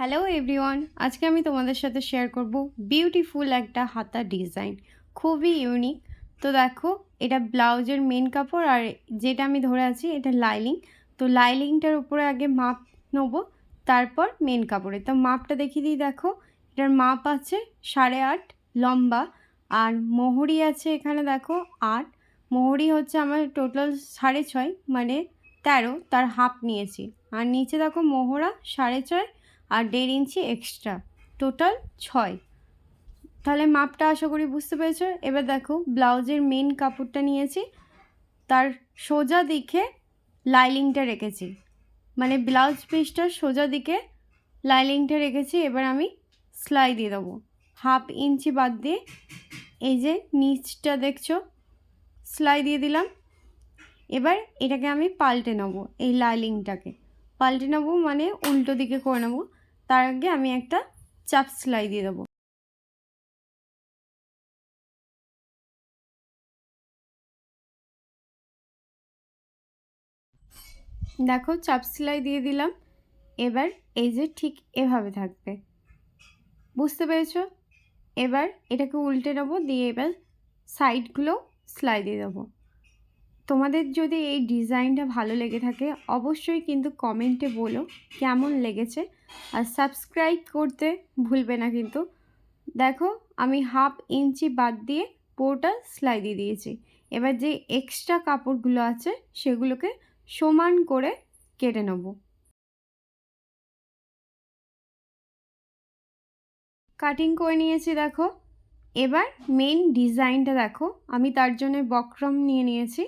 Hello everyone আজকে আমি তোমাদের সাথে শেয়ার করব বিউটিফুল একটা হাতা ডিজাইন খুবই ইউনিক তো দেখো, এটা ব্লাউজের মেন কাপড় আর যেটা আমি ধরে আছি, এটা লাইলিং তো লাইলিংটার উপরে আগে মাপ নেব, তারপর মেন কাপড়ে। তো মাপটা দেখিয়ে দিই, দেখো, এটার মাপ আছে সাড়ে আট লম্বা আর মোহরি আছে এখানে, দেখো, আট। মোহরি হচ্ছে আমার টোটাল সাড়ে ছয় মানে তেরো, তার হাফ নিয়েছি। আর নিচে দেখো, মোহরা সাড়ে ছয় আর দেড় ইঞ্চি এক্সট্রা টোটাল ছয়। তাহলে মাপটা আশা করি বুঝতে পেরেছ। এবার দেখো, ব্লাউজের মেন কাপড়টা নিয়েছি। তার সোজা দিকে লাইলিংটা রেখেছি। মানে ব্লাউজ পিসটার সোজা দিকে লাইলিংটা রেখেছি। এবার আমি সেলাই দিয়ে দেবো। হাফ ইঞ্চি বাদ দিয়ে এই যে নিচটা দেখছ সেলাই দিয়ে দিলাম। এবার এটাকে আমি পাল্টে নেব, এই লাইলিংটাকে পাল্টে নেব মানে উল্টো দিকে করে নেব। তার আগে আমি একটা চাপ সেলাই দিয়ে দেবো। দেখো চাপ সেলাই দিয়ে দিলাম। এবার এই যে ঠিক এভাবে থাকবে। বুঝতে পেরেছ? এবার এটাকে উল্টে নেব, দিয়ে এবার সাইডগুলো সেলাই দিয়ে দেবো। তোমাদের যদি এই ডিজাইনটা ভালো লেগে থাকে, অবশ্যই কিন্তু কমেন্টে বলো কেমন লেগেছে। আর সাবস্ক্রাইব করতে ভুলবে না কিন্তু। দেখো, আমি হাফ ইঞ্চি বাদ দিয়ে পুরোটা সেলাই দিয়ে দিয়েছি। এবার যে এক্সট্রা কাপড়গুলো আছে, সেগুলোকে সমান করে কেটে নেব। কাটিং করে নিয়েছি দেখো। এবার মেন ডিজাইনটা দেখো। আমি তার জন্য বক্রম নিয়ে নিয়েছি।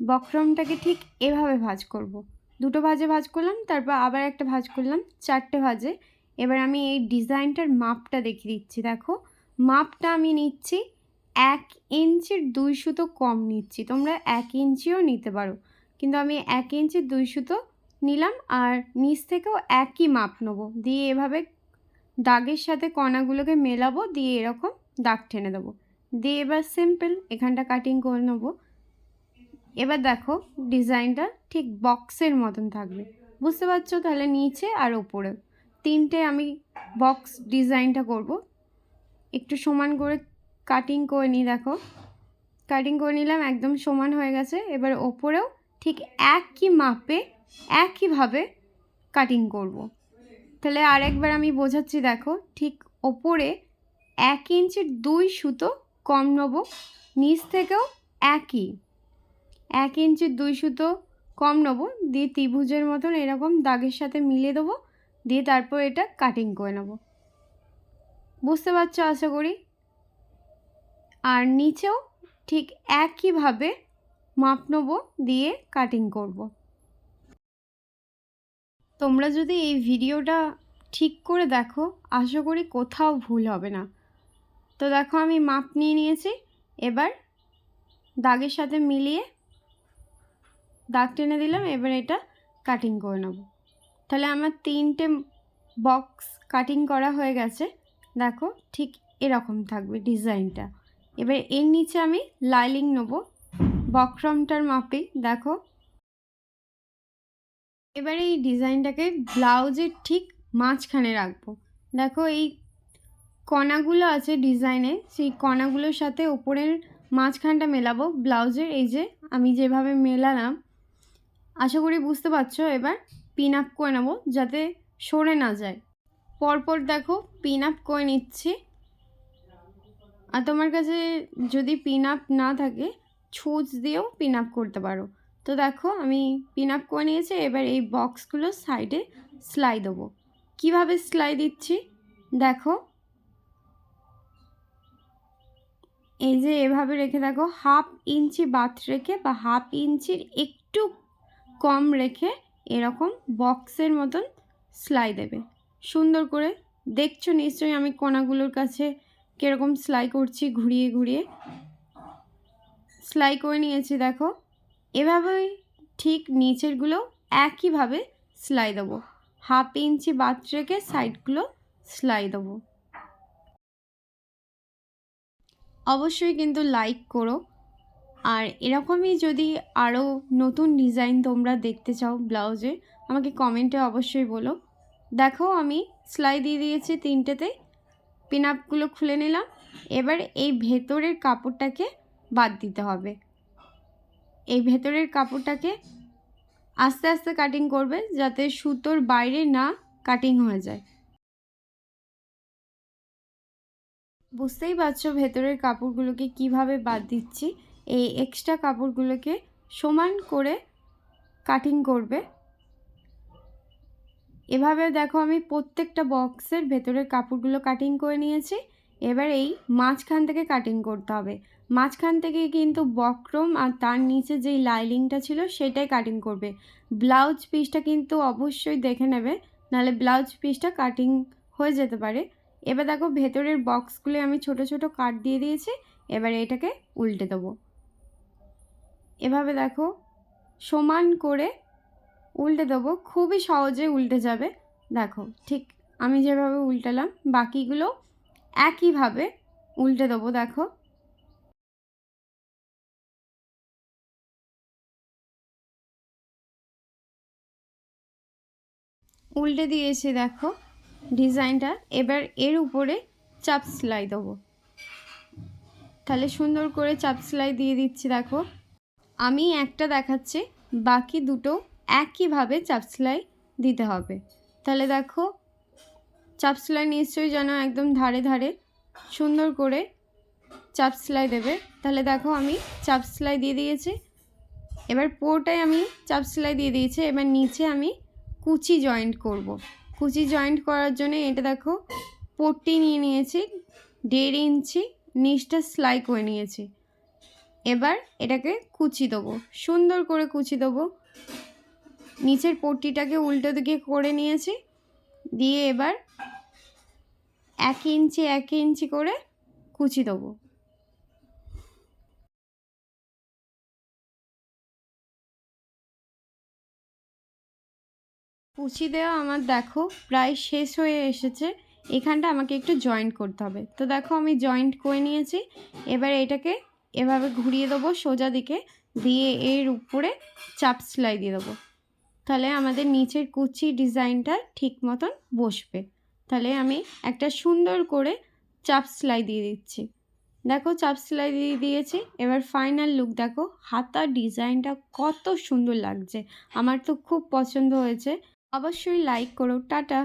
বক্রমটাকে ঠিক এভাবে ভাজ করব। দুটো ভাজে ভাজ করলাম, তারপর আবার একটা ভাজ করলাম, চারটে ভাজে। এবার আমি এই ডিজাইনটার মাপটা দেখিয়ে দিচ্ছি, দেখো। মাপটা আমি নিচ্ছি এক ইঞ্চির দুই সুতো কম নিচ্ছি, তোমরা এক ইঞ্চিও নিতে পারো। কিন্তু আমি এক ইঞ্চির দুই সুতো নিলাম আর নিচ থেকেও একই মাপ নেব, দিয়ে এভাবে দাগের সাথে কণাগুলোকে মেলাবো, দিয়ে এরকম দাগ টেনে দেবো। দিয়ে এবার সিম্পল এখানটা কাটিং করে নেব। এবার দেখো ডিজাইনটা ঠিক বক্সের মতন থাকবে। বুঝতে পারছ? তাহলে নিচে আর ওপরে তিনটে আমি বক্স ডিজাইনটা করব। একটু সমান করে কাটিং করে নিই, দেখো। কাটিং করে নিলাম, একদম সমান হয়ে গেছে। এবার ওপরেও ঠিক একই মাপে, একইভাবে কাটিং করব। তাহলে আরেকবার আমি বোঝাচ্ছি, দেখো, ঠিক ওপরে এক ইঞ্চির দুই সুতো কম নেব, নিচ থেকেও একই। এক ইঞ্চির দুই সুতো কম নেব, দিয়ে ত্রিভুজের মতন এরকম দাগের সাথে মিলে দেবো, দিয়ে তারপর এটা কাটিং করে নেব। বুঝতে পারছ আশা করি? আর নিচেও ঠিক একইভাবে মাপ নেব, দিয়ে কাটিং করব। তোমরা যদি এই ভিডিওটা ঠিক করে দেখো, আশা করি কোথাও ভুল হবে না। তো দেখো আমি মাপ নিয়ে নিয়েছি, এবার দাগের সাথে মিলিয়ে দাগ টেনে দিলাম, এবার এটা কাটিং করে নেব। তাহলে আমার তিনটে বক্স কাটিং করা হয়ে গেছে। দেখো ঠিক এরকম থাকবে ডিজাইনটা এবার এর নিচে আমি লাইলিং নেব, বক্রমটার মাপে, দেখো। এবার এই ডিজাইনটাকে ব্লাউজের ঠিক মাঝখানে রাখব। দেখো এই কণাগুলো আছে ডিজাইনে সেই কণাগুলোর সাথে ওপরের মাঝখানটা মেলাবো। ব্লাউজের এই যে আমি যেভাবে মেলালাম আশা করি বুঝতে পারছ? এবার পিন আপ করে নেব যাতে সরে না যায়। পরপর দেখো পিন আপ করে নিচ্ছি। আর তোমার কাছে যদি পিন আপ না থাকে, ছুঁচ দিয়েও পিন আপ করতে পারো। তো দেখো আমি পিন আপ করে নিয়েছি, এবার এই বক্সগুলো সাইডে সেলাই দেবো। কীভাবে সেলাই দিচ্ছি? দেখো। এই যে এভাবে রেখে দেখো হাফ ইঞ্চি বাত রেখে বা হাফ ইঞ্চির একটু কম রেখে এরকম বক্সের মতন সেলাই দেবে। সুন্দর করে। দেখছ নিশ্চয়ই আমি কোনাগুলোর কাছে কীরকম সেলাই করছি ঘুরিয়ে ঘুরিয়ে। সেলাই করে নিয়েছি, দেখো। এভাবেই ঠিক নিচেরগুলো একইভাবে সেলাই দেবো। হাফ ইঞ্চি বাদ রেখে সাইডগুলো সেলাই দেবো। অবশ্যই কিন্তু লাইক করো। আর এরকমই যদি আরও নতুন ডিজাইন তোমরা দেখতে চাও ব্লাউজে আমাকে কমেন্টে অবশ্যই বলো। দেখো আমি সেলাই দিয়ে দিয়েছি তিনটেতে পিন আপগুলো খুলে নিলাম। এবার এই ভেতরের কাপড়টাকে বাদ দিতে হবে। এই ভেতরের কাপড়টাকে আস্তে আস্তে কাটিং করবে যাতে সুতোর বাইরে না কাটিং হয়ে যায়। বুঝতেই পারছ ভেতরের কাপড়গুলোকে কীভাবে বাদ দিচ্ছি? এই এক্সট্রা কাপড়গুলোকে সমান করে কাটিং করবে। এভাবে দেখো আমি প্রত্যেকটা বক্সের ভেতরের কাপড়গুলো কাটিং করে নিয়েছি। এবার এই মাঝখান থেকে কাটিং করতে হবে। মাঝখান থেকে কিন্তু বক্রম আর তার নিচে যেই লাইলিংটা ছিল সেটাই কাটিং করবে। ব্লাউজ পিসটা কিন্তু অবশ্যই দেখে নেবে, নাহলে ব্লাউজ পিসটা কাটিং হয়ে যেতে পারে। এবার দেখো ভেতরের বক্সগুলো আমি ছোট ছোট কাট দিয়ে দিয়েছি, এবার এটাকে উল্টে দেবো। এভাবে দেখো, সমান করে উল্টে দেবো, খুবই সহজে উল্টে যাবে। দেখো, ঠিক আমি যেভাবে উল্টালাম, বাকিগুলো একইভাবে উল্টে দেবো, দেখো। উল্টে দিয়েছি, দেখো, ডিজাইনটা। এবার এর উপরে চাপ সেলাই দেবো। তাহলে সুন্দর করে চাপ সেলাই দিয়ে দিচ্ছি, দেখো। আমি একটা দেখাচ্ছি, বাকি দুটো একইভাবে চাপ সেলাই দিতে হবে। তাহলে দেখো, চাপ সেলাই নিশ্চয়ই যেন একদম ধারে ধারে সুন্দর করে চাপ সেলাই দেবে। তাহলে দেখো আমি চাপ সেলাই দিয়ে দিয়েছি। এবার পুরোটাই আমি চাপ সেলাই দিয়ে দিয়েছি। এবার নিচে আমি কুচি জয়েন্ট করব। কুচি জয়েন্ট করার জন্য এটা দেখো, পট্টি নিয়ে নিয়েছি, দেড় ইঞ্চি নিচটা সেলাই করে নিয়েছি। এবার এটাকে কুচি দেবো। সুন্দর করে কুচি দেবো। নিচের পট্টিটাকে উল্টো দিকে করে নিয়েছি। দিয়ে এবার এক ইঞ্চি এক ইঞ্চি করে কুচি দেবো। কুচি দেওয়া আমার দেখো প্রায় শেষ হয়ে এসেছে। এখানটা আমাকে একটু জয়েন্ট করতে হবে। তো দেখো আমি জয়েন্ট করে নিয়েছি। এবার এটাকে এভাবে ঘুরিয়ে দেবো সোজা দিকে, দিয়ে এর উপরে চাপ সেলাই দিয়ে দেবো। তাহলে আমাদের নিচের কুচি ডিজাইনটা ঠিক মতন বসবে। তাহলে আমি একটা সুন্দর করে চাপ সেলাই দিয়ে দিচ্ছি। দেখো চাপ সেলাই দিয়ে দিয়েছি। এবার ফাইনাল লুক দেখো হাতার ডিজাইনটা কত সুন্দর লাগছে। আমার তো খুব পছন্দ হয়েছে। অবশ্যই লাইক করো, টাটা।